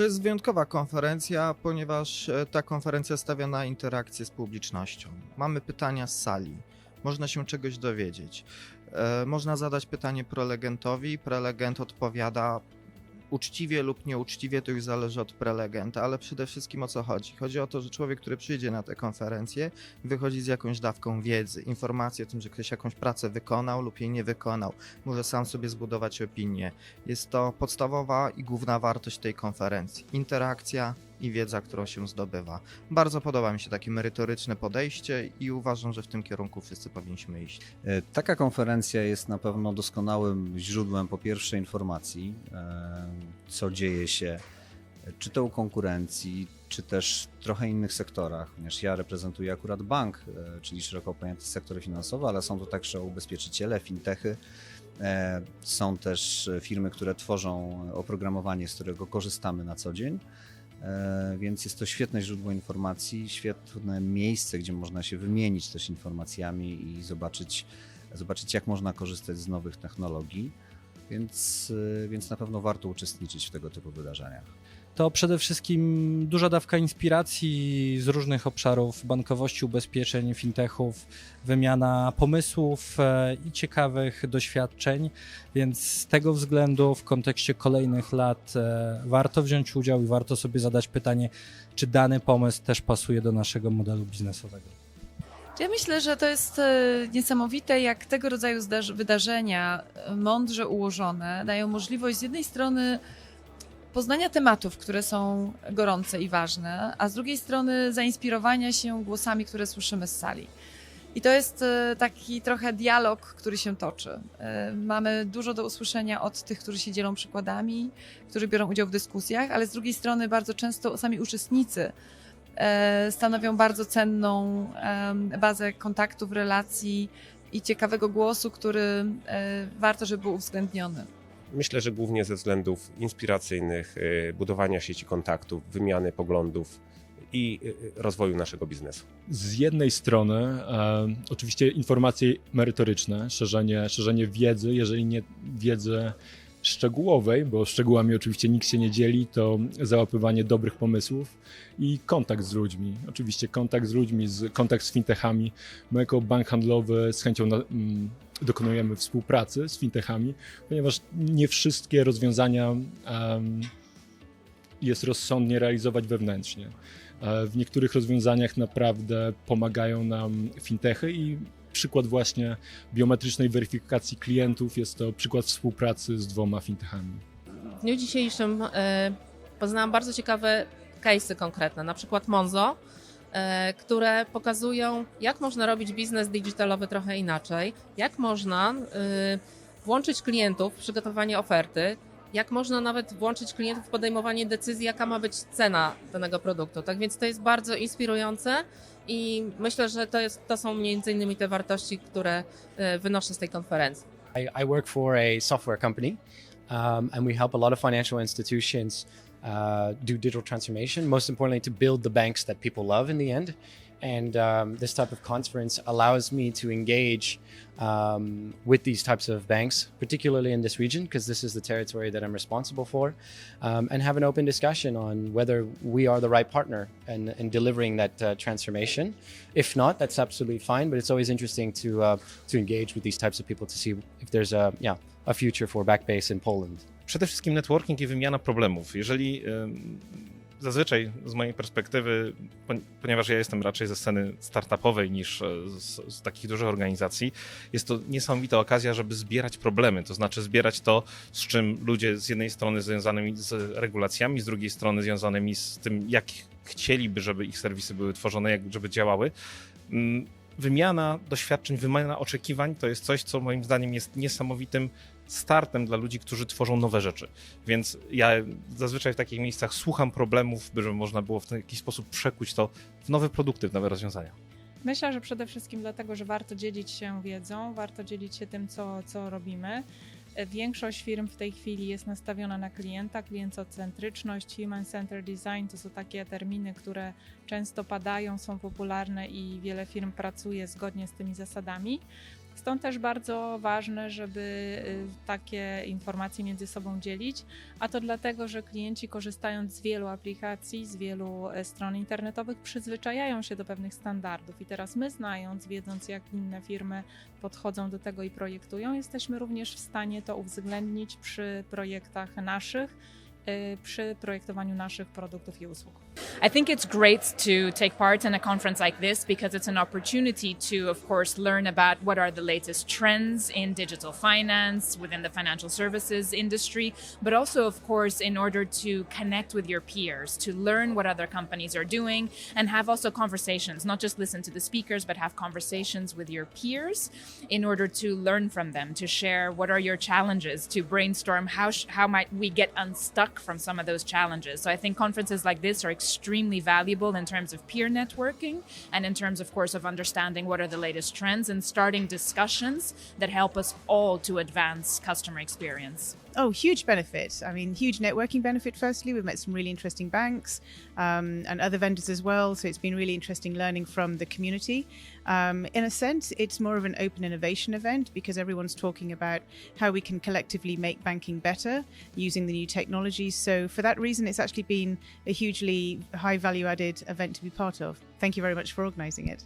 To jest wyjątkowa konferencja, ponieważ e, ta konferencja stawia na interakcję z publicznością. Mamy pytania z sali, można się czegoś dowiedzieć. E, Można zadać pytanie prelegentowi, prelegent odpowiada uczciwie lub nieuczciwie, to już zależy od prelegenta, ale przede wszystkim o co chodzi? Chodzi o to, że człowiek, który przyjdzie na tę konferencję, wychodzi z jakąś dawką wiedzy, informacji o tym, że ktoś jakąś pracę wykonał lub jej nie wykonał, może sam sobie zbudować opinię. Jest to podstawowa i główna wartość tej konferencji. Interakcja i wiedza, którą się zdobywa. Bardzo podoba mi się takie merytoryczne podejście i uważam, że w tym kierunku wszyscy powinniśmy iść. E, Taka konferencja jest na pewno doskonałym źródłem po pierwsze informacji, e, co dzieje się, czy to u konkurencji, czy też trochę innych sektorach, ponieważ ja reprezentuję akurat bank, e, czyli szeroko pojęty sektor finansowy, ale są to także ubezpieczyciele, fintechy, są też firmy, które tworzą oprogramowanie, z którego korzystamy na co dzień. E, Więc jest to świetne źródło informacji, świetne miejsce, gdzie można się wymienić też informacjami i zobaczyć, zobaczyć jak można korzystać z nowych technologii. Więc, e, więc na pewno warto uczestniczyć w tego typu wydarzeniach. To przede wszystkim duża dawka inspiracji z różnych obszarów bankowości, ubezpieczeń, fintechów, wymiana pomysłów e, i ciekawych doświadczeń, więc z tego względu w kontekście kolejnych lat e, warto wziąć udział i warto sobie zadać pytanie, czy dany pomysł też pasuje do naszego modelu biznesowego. Ja myślę, że to jest e, niesamowite, jak tego rodzaju wydarzenia, mądrze ułożone, dają możliwość z jednej strony poznania tematów, które są gorące i ważne, a z drugiej strony zainspirowania się głosami, które słyszymy z sali. I to jest e, taki trochę dialog, który się toczy. E, Mamy dużo do usłyszenia od tych, którzy się dzielą przykładami, którzy biorą udział w dyskusjach, ale z drugiej strony bardzo często sami uczestnicy e, stanowią bardzo cenną bazę kontaktów, relacji i ciekawego głosu, który warto, żeby był uwzględniony. Myślę, że głównie ze względów inspiracyjnych, y, budowania sieci kontaktów, wymiany poglądów i y, rozwoju naszego biznesu. z jednej strony e, oczywiście informacje merytoryczne, szerzenie, szerzenie wiedzy, jeżeli nie wiedzy szczegółowej, bo szczegółami oczywiście nikt się nie dzieli, to załapywanie dobrych pomysłów i kontakt z ludźmi. Oczywiście kontakt z ludźmi, z, kontakt z fintechami. My jako bank handlowy z chęcią na, mm, dokonujemy współpracy z fintechami, ponieważ nie wszystkie rozwiązania jest rozsądnie realizować wewnętrznie. E, W niektórych rozwiązaniach naprawdę pomagają nam fintechy i przykład właśnie biometrycznej weryfikacji klientów jest to przykład współpracy z dwoma fintechami. W dniu dzisiejszym e, poznałam bardzo ciekawe case'y konkretne, na przykład Monzo, które pokazują, jak można robić biznes digitalowy trochę inaczej, jak można e, włączyć klientów w przygotowanie oferty, jak można nawet włączyć klientów w podejmowanie decyzji, jaka ma być cena danego produktu. Tak więc to jest bardzo inspirujące i myślę, że to, jest, to są między innymi te wartości, które e, wynoszę z tej konferencji. I, I work for a software company, um, and we help a lot of financial institutions uh, do digital transformation. Most importantly, to build the banks that people love in the end. And um, this type of conference allows me to engage um, with these types of banks, particularly in this region, because this is the territory that I'm responsible for, um, and have an open discussion on whether we are the right partner in, in delivering that uh, transformation. If not, that's absolutely fine. But it's always interesting to uh, to engage with these types of people to see if there's a yeah a future for Backbase in Poland. Przede wszystkim networking i wymiana problemów. Jeżeli zazwyczaj z mojej perspektywy, pon- ponieważ ja jestem raczej ze sceny startupowej niż e, z, z takich dużych organizacji, jest to niesamowita okazja, żeby zbierać problemy, to znaczy zbierać to, z czym ludzie z jednej strony związanymi z regulacjami, z drugiej strony związanymi z tym, jak chcieliby, żeby ich serwisy były tworzone, jak żeby działały. Ym, Wymiana doświadczeń, wymiana oczekiwań to jest coś, co moim zdaniem jest niesamowitym startem dla ludzi, którzy tworzą nowe rzeczy. Więc ja zazwyczaj w takich miejscach słucham problemów, by żeby można było w jakiś sposób przekuć to w nowe produkty, w nowe rozwiązania. Myślę, że przede wszystkim dlatego, że warto dzielić się wiedzą, warto dzielić się tym, co, co robimy. Większość firm w tej chwili jest nastawiona na klienta, klientocentryczność, human-centered design to są takie terminy, które często padają, są popularne i wiele firm pracuje zgodnie z tymi zasadami. Stąd też bardzo ważne, żeby y, takie informacje między sobą dzielić, a to dlatego, że klienci korzystając z wielu aplikacji, z wielu e, stron internetowych przyzwyczajają się do pewnych standardów. I teraz my znając, wiedząc jak inne firmy podchodzą do tego i projektują, jesteśmy również w stanie to uwzględnić przy projektach naszych, przy projektowaniu naszych produktów i usług. I think it's great to take part in a conference like this because it's an opportunity to, of course, learn about what are the latest trends in digital finance within the financial services industry, but also, of course, in order to connect with your peers, to learn what other companies are doing, and have also conversations, not just listen to the speakers, but have conversations with your peers in order to learn from them, to share what are your challenges, to brainstorm how, how might we get unstuck from some of those challenges. So I think conferences like this are extremely valuable in terms of peer networking and in terms, of course, of understanding what are the latest trends and starting discussions that help us all to advance customer experience. Oh, huge benefit. I mean, huge networking benefit, firstly. We've met some really interesting banks um, and other vendors as well. So it's been really interesting learning from the community. Um, in a sense, it's more of an open innovation event because everyone's talking about how we can collectively make banking better using the new technologies. So, for that reason, it's actually been a hugely high value added event to be part of. Thank you very much for organising it.